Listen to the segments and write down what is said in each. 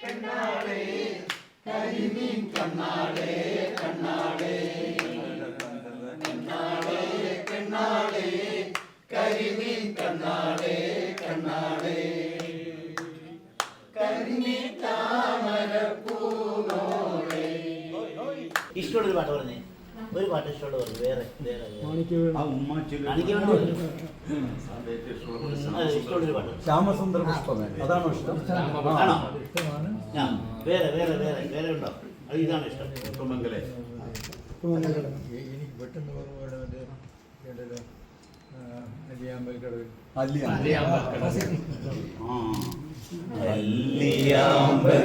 കണ്ണാളേ കരിമീൻ കണ്ണാളേ കണ്ണാളേ കണ്ണാളേ കണ്ണാളേ കരിമീൻ കണ്ണാളേ കണ്ണാളേ കരിമീൻ താമര പൂനോളേ ഇഷ്ടമുള്ളൊരു പാട്ട് പറഞ്ഞേ ഒരു പാട്ട് ഇഷ്ടമുള്ള പറഞ്ഞു വേറെ വേറെ. ആ ഇഷ്ടമുള്ളൊരു പാട്ട്. ശ്യാമസുന്ദര പുഷ്പമേ അതാണോ ഇഷ്ടം? ആണോ? ഞാൻ വേറെ വേറെ വേറെ വേറെ ഉണ്ടോ? അത് ഇതാണ് ഇഷ്ടം. പുഷ്പമംഗലേ. എനിക്ക് പെട്ടെന്ന് നെല്ലിയാമ്പൽക്കടവിൽ നെല്ലിയാമ്പൽ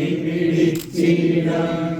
എന്റെ കൈ പിടിച്ചിടാൻ